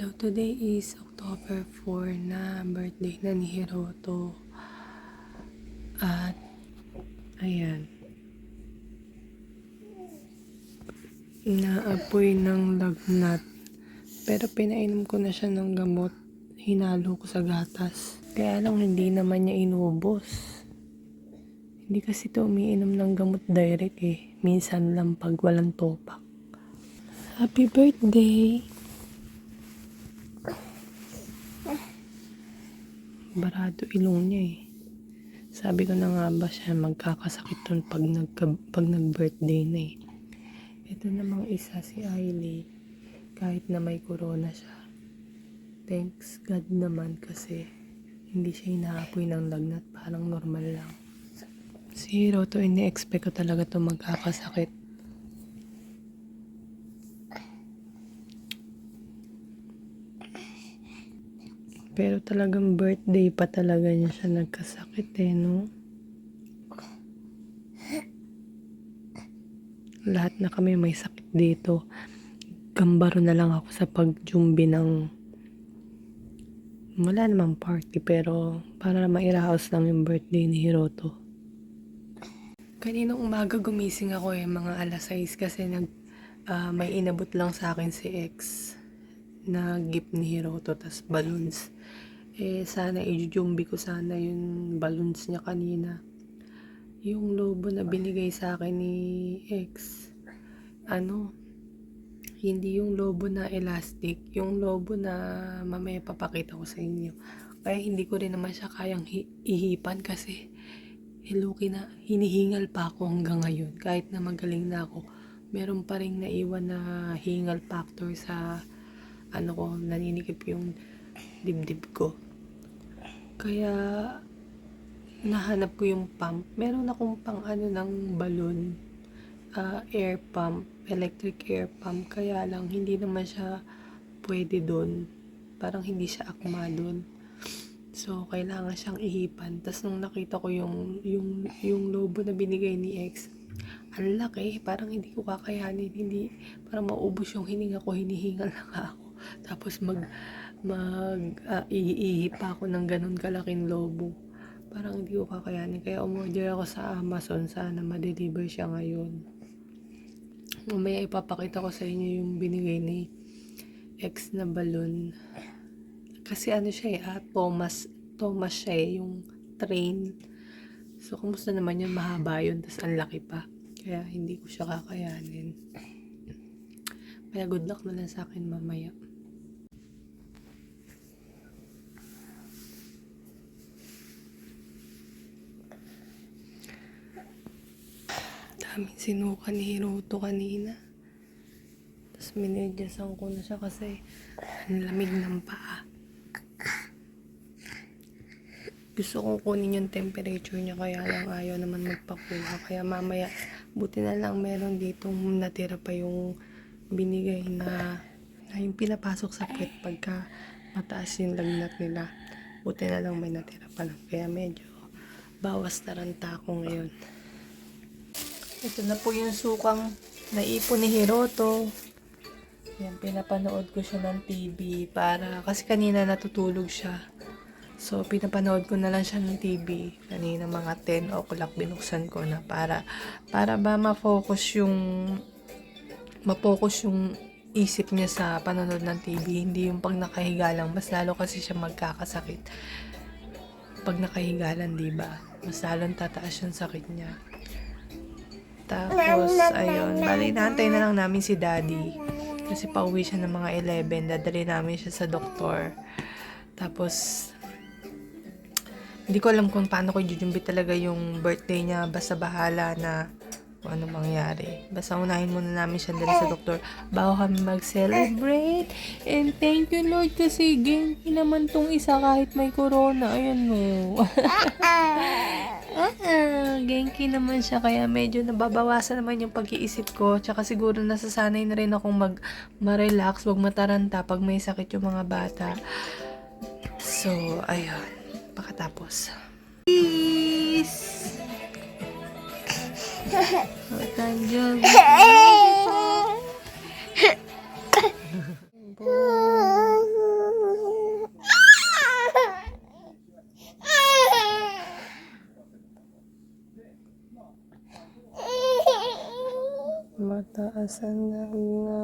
Hello, today is October 4 na birthday na ni Hiroto. At, ayan. Naapoy ng lagnat. Pero pinainom ko na siya ng gamot. Hinalo ko sa gatas. Kaya lang hindi naman niya inubos. Hindi kasi ito umiinom ng gamot direct eh. Minsan lang pag walang topak. Happy birthday! Barado ilong niya eh. Sabi ko na nga ba siya magkakasakit nun pag, nagka, pag nag-birthday na eh. Ito namang isa si Ailey. Kahit na may corona siya. Thanks God naman kasi hindi siya inaapoy ng lagnat. Parang normal lang. Si Hiroto, ini-expect ko talaga to magkakasakit. Pero talagang birthday pa talaga niya siya nagkasakit eh, no? Lahat na kami may sakit dito. Gambaro na lang ako sa pagjumbi ng wala namang party pero para mairaos lang yung birthday ni Hiroto. Kaninang umaga gumising ako eh, mga alas 6 kasi nag, ah, may inabot lang sa akin si ex na gift ni Hiroto tas balloons. Eh, sana ijujumbi ko sana yung balloons niya kanina. Yung lobo na binigay sa akin ni ex, ano, hindi yung lobo na elastic, yung lobo na mamaya papakita ko sa inyo. Kaya hindi ko rin naman siya kayang hi- ihipan kasi Hiluki na, hinihingal pa ako hanggang ngayon. Kahit na magaling na ako, meron pa rin naiwan na hingal factor sa ano ko, naninikip yung dibdib ko. Kaya, nahanap ko yung pump. Meron akong pang ano ng balloon, ah, air pump, electric air pump. Kaya lang, hindi naman siya pwede doon. Parang hindi siya akma doon. So, kailangan siyang ihipan. Tapos nung nakita ko yung, yung, yung lobo na binigay ni ex, ang laki, parang hindi ko kakayanin, hindi, parang maubos yung hininga ko, hinihingal na nga ako. Tapos mag, mag, uh, iihipa ako ng ganun kalaking lobo. Parang hindi ko kakayanin. Kaya umorder ako sa Amazon, sana ma-deliver siya ngayon. Mamaya ipapakita ko sa inyo yung binigay ni ex na balloon. Kasi ano siya eh, ah, Thomas, Thomas siya eh, yung train. So, kumusta naman yun? Mahaba yun, tas ang laki pa. Kaya hindi ko siya kakayanin. Kaya good luck na lang sa akin mamaya. Daming sinuka ni Hiroto kanina. Tapos minedyasan ko na siya kasi ang lamig ng paa. Gusto kong kunin yung temperature niya kaya lang ayaw naman magpakuha. Kaya mamaya, buti na lang meron ditong natira pa yung binigay na, na yung pinapasok sa pet pagka mataas yung lagnat nila. Buti na lang may natira pa lang. Kaya medyo bawas taranta ako ngayon. Ito na po yung sukang naipon ni Hiroto. Yan, pinapanood ko siya ng TV para, kasi kanina natutulog siya. So, pinapanood ko na lang siya ng TV. Kanina mga 10 o'clock binuksan ko na para, para ba ma-focus yung, ma-focus yung isip niya sa panonood ng TV. Hindi yung pag nakahiga lang. Mas lalo kasi siya magkakasakit. Pag nakahiga lang, di ba? Mas lalong tataas yung sakit niya. Tapos, ayun. Bali, naantay na lang namin si Daddy. Kasi pauwi siya ng mga 11. Dadali namin siya sa doktor. Tapos, hindi ko alam kung paano ko jujumbi talaga yung birthday niya. Basta bahala na kung ano mangyari. Basta unahin muna namin siya dali sa doktor bago kami mag-celebrate. And thank you Lord kasi genki naman tong isa kahit may corona. Ayan mo. Ah, genki naman siya kaya medyo nababawasan naman yung pag-iisip ko. Tsaka siguro nasasanay na rin akong mag ma-relax, wag mataranta pag may sakit yung mga bata. So, ayun. Pagkatapos. Peace! Happy Mataasan na nga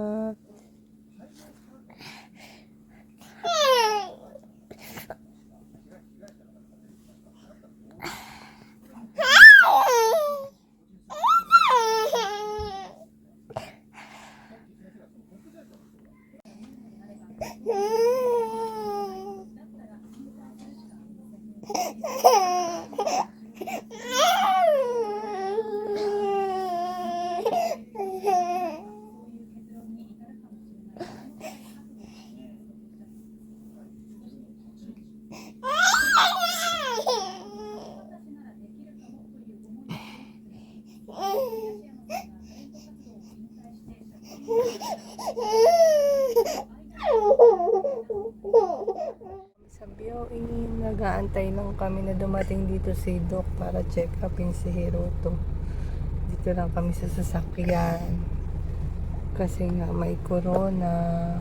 kami na dumating dito si Doc para check upin si Hiroto. Dito lang kami sa sasakyan. Kasi nga may corona.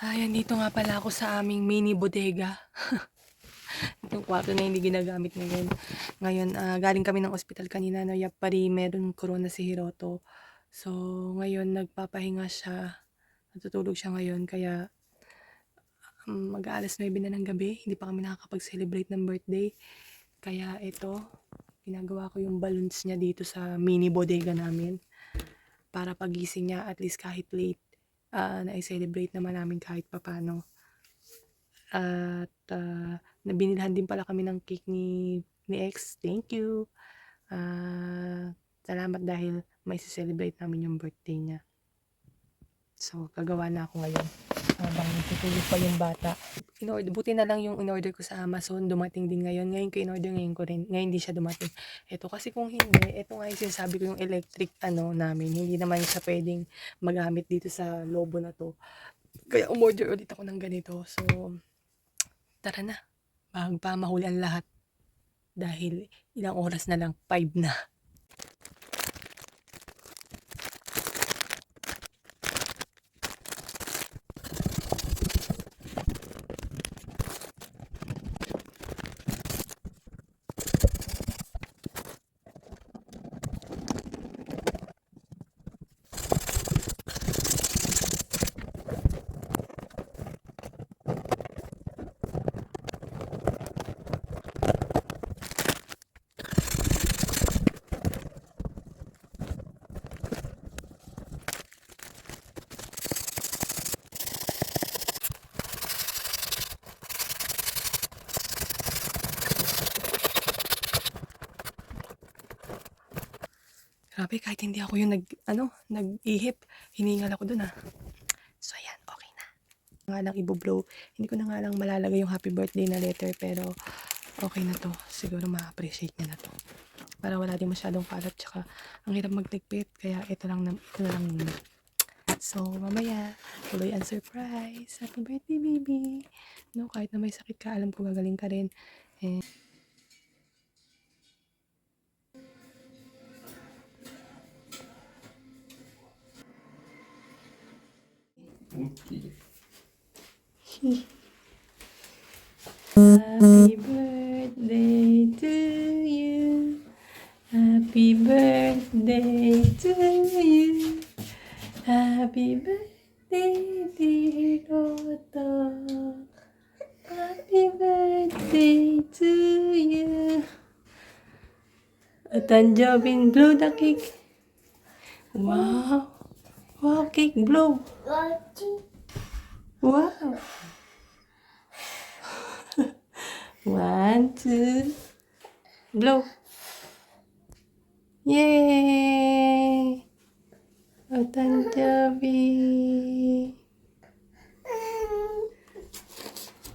Ayan, dito nga pala ako sa aming mini bodega. Itong kwarto na hindi ginagamit ngayon. Ngayon, ah, galing kami ng ospital kanina. No, yapari, meron corona si Hiroto. So, ngayon, nagpapahinga siya. Natutulog siya ngayon. Kaya, mag-aalas 9 na ng gabi. Hindi pa kami nakakapag-celebrate ng birthday. Kaya, ito, ginagawa ko yung balloons niya dito sa mini bodega namin. Para pagising niya, at least kahit late, ah, na-celebrate naman namin kahit papano. At uh, nabinilhan din pala kami ng cake ni, ni ex. Thank you. Ah, salamat dahil may celebrate namin yung birthday niya. So, gagawa na ako ngayon. Habang tutulog pa yung bata. In-order, buti na lang yung in-order ko sa Amazon. Dumating din ngayon. Ngayon ko in-order, ngayon ko rin. Ngayon hindi siya dumating. Ito kasi kung hindi, ito nga yung sinasabi ko yung electric ano namin. Hindi naman siya pwedeng magamit dito sa lobo na to. Kaya umorder ulit ako ng ganito. So, tara na. Bago pa mahuli ang lahat. Dahil ilang oras na lang, 5 na. Grabe, kahit hindi ako yung nag, ano, nag-ihip, hiningal ako dun ah. So, ayan, okay na. Nga lang iboblow. Hindi ko na nga lang malalagay yung happy birthday na letter, pero okay na to. Siguro ma-appreciate niya na to. Para wala din masyadong kalat, tsaka ang hirap magligpit, kaya ito lang, na, ito na lang muna. So, mamaya, tuloy ang surprise. Happy birthday, baby! No, kahit na may sakit ka, alam ko gagaling ka rin. Eh, Happy birthday to you. Happy birthday to you. Happy birthday, dear Otto. Happy birthday to you. At Tanjobin, blow the cake. Wow. Cake blow. Wow. One, two, blow. Yay! Oh, tanjabi.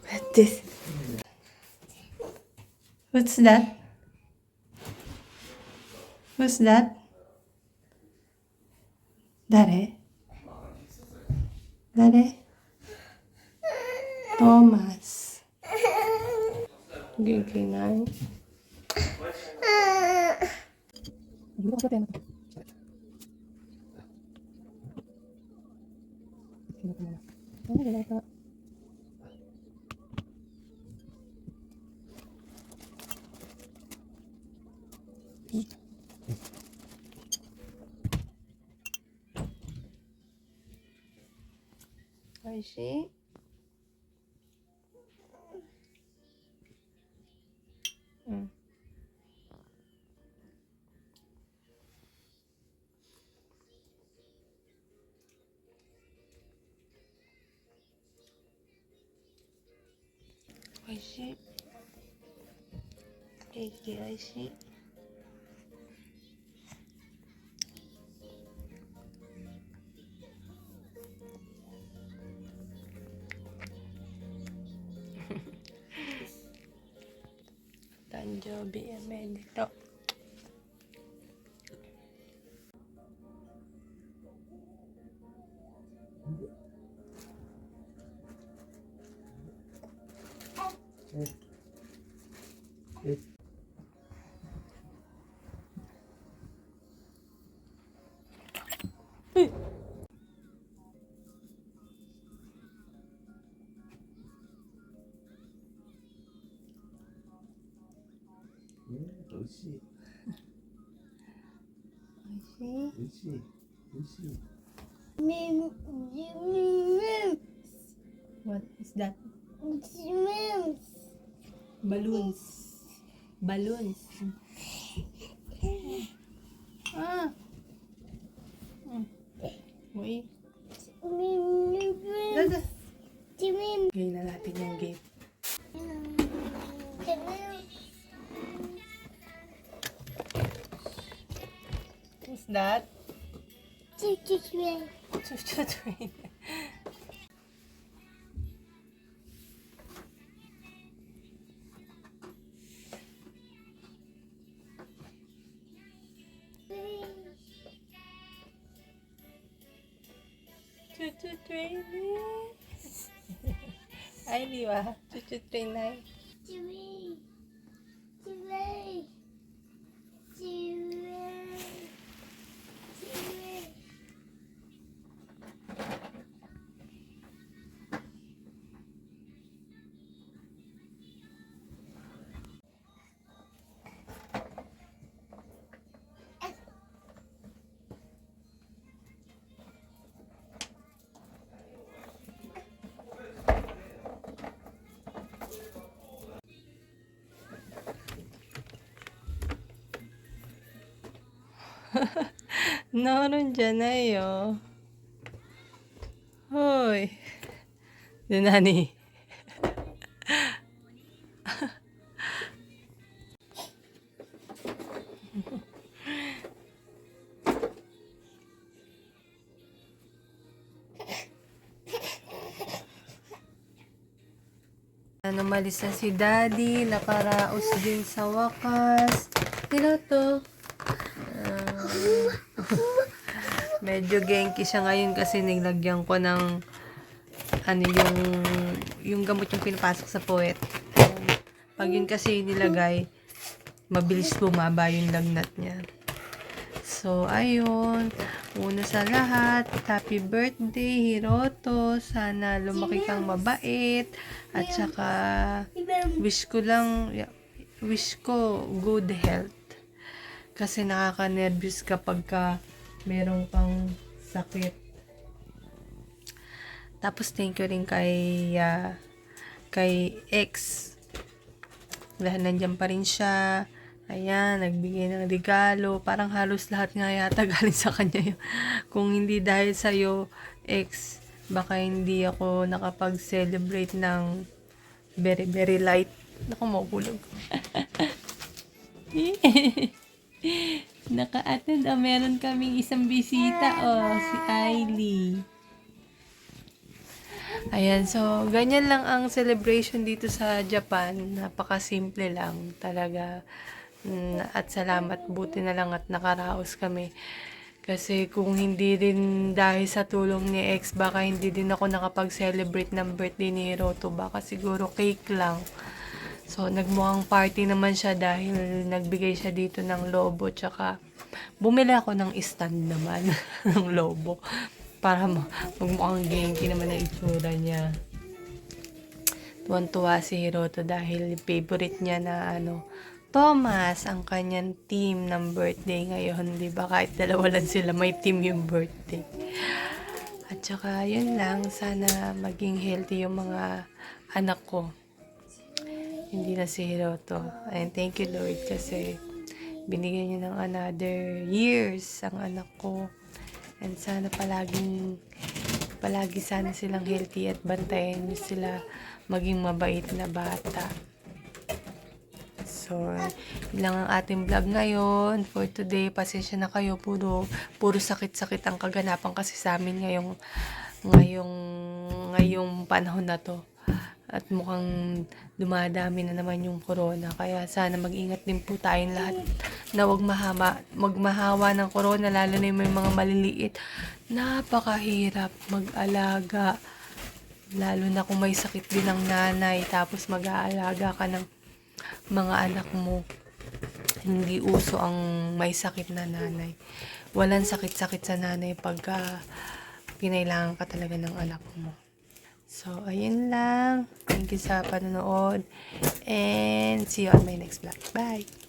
What's this? What's that? Who's that? Dare? Dare? Thomas. Giginay. Hindi ko sa tema. 美味しいうん。美味しい。ケーキ美味しい。Joby Emedito. 美味しい。美味しい。 Mim, mim, What is that? mim, Balloons. Balloons. Ah. Mm. Uy. mim, Dada. mim, Gawin Na natin yung gate. What's that? Chuchu train. Chuchu train. Ay, di ba? Chuchu train na. Naroon dyan na yo. Hoy. Nani. Ano, malis na si Daddy. Nakaraos din sa wakas. Tira to. Medyo genki siya ngayon kasi niglagyan ko ng ano yung yung gamot yung pinapasok sa puwet. Pag yun kasi nilagay, mabilis bumaba yung lagnat niya. So, ayun. Una sa lahat, happy birthday, Hiroto. Sana lumaki kang mabait. At saka, wish ko lang, wish ko good health. Kasi nakaka-nervous kapag ka meron kang sakit. Tapos thank you rin kay ah, kay ex. Dahil nandyan pa rin siya. Ayan, nagbigay ng regalo. Parang halos lahat nga yata galing sa kanya yun. Kung hindi dahil sa'yo, ex, baka hindi ako nakapag-celebrate ng very, very light. Naku, makulog. Naka-attend. Oh, meron kaming isang bisita. Oh, si Ailey. Ayan, so, ganyan lang ang celebration dito sa Japan. Napaka-simple lang talaga. Mm, At salamat, buti na lang at nakaraos kami. Kasi kung hindi rin dahil sa tulong ni ex, baka hindi din ako nakapag-celebrate ng birthday ni Hiroto. Baka siguro cake lang. So, nagmukhang party naman siya dahil nagbigay siya dito ng lobo. Tsaka, bumili ako ng stand naman ng lobo. Para ma- magmukhang genki naman ang itsura niya. Tuwan-tuwa si Hiroto dahil favorite niya na ano, Thomas, ang kanyang team ng birthday ngayon, di ba? Kahit dalawa lang sila, may team yung birthday. At saka, yun lang. Sana maging healthy yung mga anak ko. Hindi na si Hiroto. And thank you, Lord, kasi binigyan niyo ng another years ang anak ko. And sana palaging, palagi sana silang healthy at bantayan niyo sila maging mabait na bata. So, yun lang ang ating vlog ngayon for today. Pasensya na kayo, puro, puro sakit-sakit ang kaganapan kasi sa amin ngayong, ngayong, ngayong panahon na to. At mukhang dumadami na naman yung corona. Kaya sana mag-ingat din po tayong lahat na wag mahama, magmahawa ng corona, lalo na yung may mga maliliit. Napakahirap mag-alaga. Lalo na kung may sakit din ng nanay, tapos mag-aalaga ka ng mga anak mo. Hindi uso ang may sakit na nanay. Walang sakit-sakit sa nanay pagka kinailangan ka talaga ng anak mo. So, ayun lang. Thank you sa panonood. And see you on my next vlog. Bye!